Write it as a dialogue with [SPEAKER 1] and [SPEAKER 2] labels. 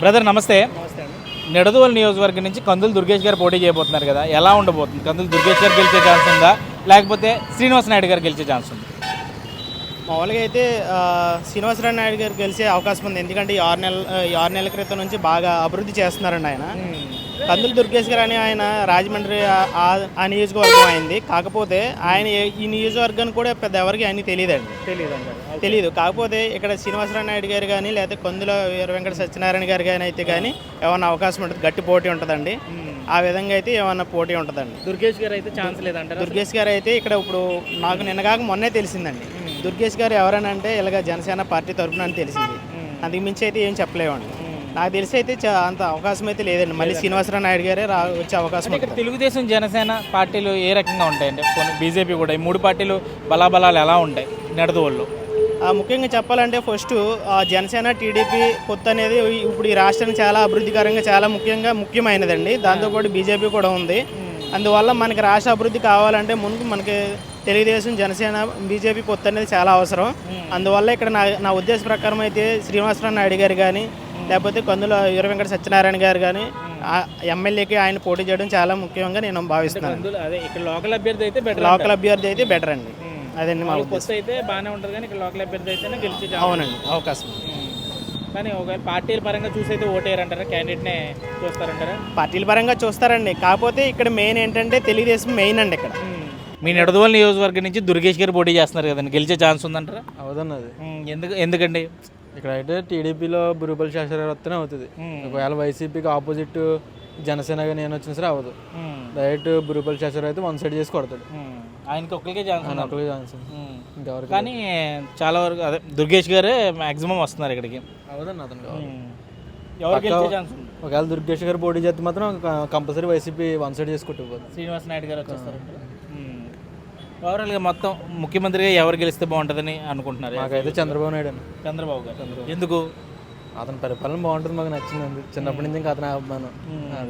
[SPEAKER 1] Brother నమస్తే. నిడదవోలు నియోజకవర్గం నుంచి కందులు దుర్గేష్ గారు పోటీ చేయబోతున్నారు కదా ఎలా ఉండబోతుంది? కందులు దుర్గేష్ గారు గెలిచే ఛాన్స్ ఉందా? లేకపోతే శ్రీనివాస్ నాయుడు గారు గెలిచే ఛాన్స్ ఉంది?
[SPEAKER 2] మామూలుగా అయితే శ్రీనివాసరావు నాయుడు గారు గెలిచే అవకాశం ఉంది. ఎందుకంటే ఈ ఆరు నెలల ఈ ఆరు నెలల క్రితం నుంచి బాగా అభివృద్ధి చేస్తున్నారండి ఆయన. కందులు దుర్గేష్ గారు అని ఆయన రాజమండ్రి ఆ- నియోజకవర్గం అయింది. కాకపోతే ఆయన ఈ నియోజకవర్గానికి కూడా పెద్ద ఎవరికి ఆయన తెలియదండి.
[SPEAKER 1] తెలియదు అంటారు
[SPEAKER 2] తెలియదు కాకపోతే ఇక్కడ శ్రీనివాసరావు నాయుడు గారు కానీ లేకపోతే కందుల వీర వెంకట సత్యనారాయణ గారు కానీ అయితే కానీ ఏమన్నా అవకాశం ఉంటుంది. గట్టి పోటీ ఉంటుందండి. ఆ విధంగా అయితే ఏమన్నా పోటీ ఉంటుందండి.
[SPEAKER 1] దుర్గేష్ గారు అయితే ఛాన్స్ లేదంటారు?
[SPEAKER 2] దుర్గేష్ గారు అయితే ఇక్కడ ఇప్పుడు నాకు నిన్నగాక మొన్నే తెలిసిందండి. దుర్గేష్ గారు ఎవరైనా అంటే ఇలాగ జనసేన పార్టీ తరఫున అని తెలిసింది. అందుకు మించి అయితే ఏం చెప్పలేమండి నాకు తెలిసి అయితే చా- అంత అవకాశం అయితే లేదండి. మళ్ళీ శ్రీనివాసరావు నాయుడు గారే రా వచ్చే అవకాశం.
[SPEAKER 1] తెలుగుదేశం జనసేన పార్టీలు ఏ రకంగా ఉంటాయండి? కొన్ని బీజేపీ కూడా. ఈ మూడు పార్టీలు బలాబలాలు ఎలా ఉంటాయి? నిడదవోళ్ళు.
[SPEAKER 2] ఆ, ముఖ్యంగా చెప్పాలంటే ఫస్ట్ ఆ, జనసేన టీడీపీ పొత్తు అనేది ఇప్పుడు ఈ రాష్ట్రానికి చాలా అభివృద్ధికరంగా చాలా ముఖ్యంగా ముఖ్యమైనదండి. దాంతోపాటు బీజేపీ కూడా ఉంది. అందువల్ల మనకి రాష్ట్ర అభివృద్ధి కావాలంటే ముందు మనకి తెలుగుదేశం జనసేన బీజేపీ పొత్తు అనేది చాలా అవసరం. అందువల్ల ఇక్కడ నా నా ఉద్దేశ ప్రకారం అయితే శ్రీనివాసరావు నాయుడు గారు కానీ లేకపోతే కందుల వీర వెంకట సత్యనారాయణ గారు కానీ ఎమ్మెల్యేకి ఆయన పోటీ చేయడం చాలా ముఖ్యంగా నేను భావిస్తున్నాను.
[SPEAKER 1] ఇక్కడ లోకల్ అభ్యర్థి అయితే బెటర్
[SPEAKER 2] లోకల్ అభ్యర్థి అయితే బెటర్ అండి. అదండి మా
[SPEAKER 1] అయితే బాగానే ఉంటుంది కానీ ఇక్కడ లోకల్ అభ్యర్థి అయితేనే గెలిచే
[SPEAKER 2] అవునండి అవకాశం.
[SPEAKER 1] కానీ ఒకవేళ పార్టీల పరంగా చూసి అయితే ఓటేయారంటారా? క్యాండిడేట్నే చూస్తారంటారా?
[SPEAKER 2] పార్టీల పరంగా చూస్తారండి. కాకపోతే ఇక్కడ మెయిన్ ఏంటంటే తెలుగుదేశం మెయిన్ అండి ఇక్కడ.
[SPEAKER 1] మీ నిడదవోలు నియోజకవర్గం నుంచి దుర్గేష్ గారు పోటీ చేస్తున్నారు కదండి. గెలిచే ఛాన్స్ ఉందంటారా?
[SPEAKER 3] అవుదన్నది.
[SPEAKER 1] ఉమ్, ఎందుకు ఎందుకండి?
[SPEAKER 3] ఇక్కడ అయితే టీడీపీలో బురుపల్లి శాస్త్రి గారు వస్తేనే అవుతుంది. ఒకవేళ వైసీపీకి ఆపోజిట్ జనసేన కానీ నేను వచ్చిన సరే అవ్వదు. డైరెక్ట్ బురుపల్లి శాస్త్రి అయితే వన్ సైడ్ చేసి కొడతాడు.
[SPEAKER 1] ఆయనకి ఒక్కరికే ఛాన్స్
[SPEAKER 3] ఒకరికి ఛాన్స్ ఉంది.
[SPEAKER 1] ఉమ్.
[SPEAKER 3] ఇంకెవరికి
[SPEAKER 1] కానీ చాలా వరకు అదే దుర్గేష్ గారే మాక్సిమం వస్తున్నారు ఇక్కడికి.
[SPEAKER 3] అవదన్న అతను కావాలి.
[SPEAKER 1] ఉమ్. ఎవరు గెలిచే ఛాన్స్ ఉంది?
[SPEAKER 3] ఒకవేళ దుర్గేష్ గారు పోటీ చేస్తే మాత్రం కంపల్సరీ వైసీపీ వన్ సైడ్ చేసి కొట్టుకుపోతుంది
[SPEAKER 1] శ్రీనివాస్ నాయుడు గారు వచ్చేస్తారు ఓవరాల్గా మొత్తం ముఖ్యమంత్రిగా ఎవరు గెలిస్తే బాగుంటుందని అనుకుంటున్నారు?
[SPEAKER 3] మాకైతే చంద్రబాబు నాయుడు అని
[SPEAKER 1] చంద్రబాబు గారు. ఎందుకు?
[SPEAKER 3] అతని పరిపాలన బాగుంటుంది మాకు నచ్చింది చిన్నప్పటి నుంచి ఇంకా అతని అభిమానం.